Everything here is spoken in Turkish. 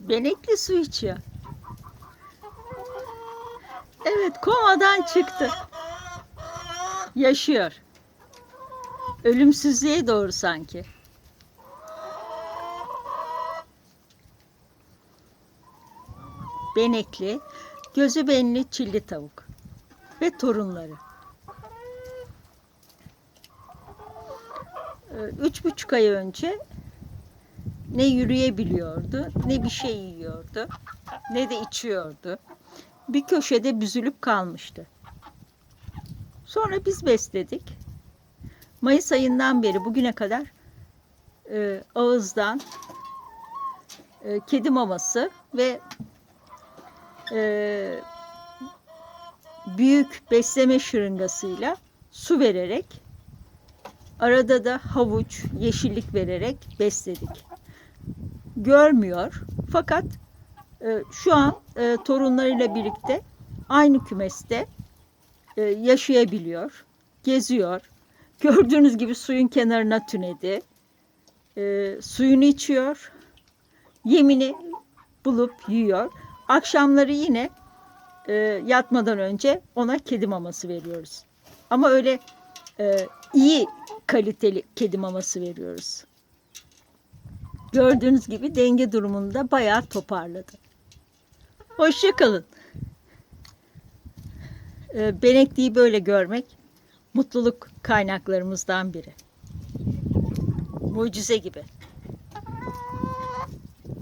Benekli su içiyor. Evet komadan çıktı. Yaşıyor. Ölümsüzlüğe doğru sanki. Benekli, gözü benli çilli tavuk ve torunları. Ee, Üç buçuk ay önce ne yürüyebiliyordu, ne bir şey yiyordu, ne de içiyordu. Bir köşede büzülüp kalmıştı. Sonra biz besledik. Mayıs ayından beri bugüne kadar e, ağızdan e, kedi maması ve e, büyük besleme şırıngasıyla su vererek arada da havuç, yeşillik vererek besledik. Görmüyor fakat e, şu an e, torunlarıyla birlikte aynı kümeste e, yaşayabiliyor, geziyor. Gördüğünüz gibi suyun kenarına tünedi. E, suyunu içiyor, yemini bulup yiyor. Akşamları yine e, yatmadan önce ona kedi maması veriyoruz. Ama öyle e, iyi kaliteli kedi maması veriyoruz. Gördüğünüz gibi denge durumunda bayağı toparladı. Hoşçakalın. E, benekliyi böyle görmek mutluluk kaynaklarımızdan biri. Mucize gibi.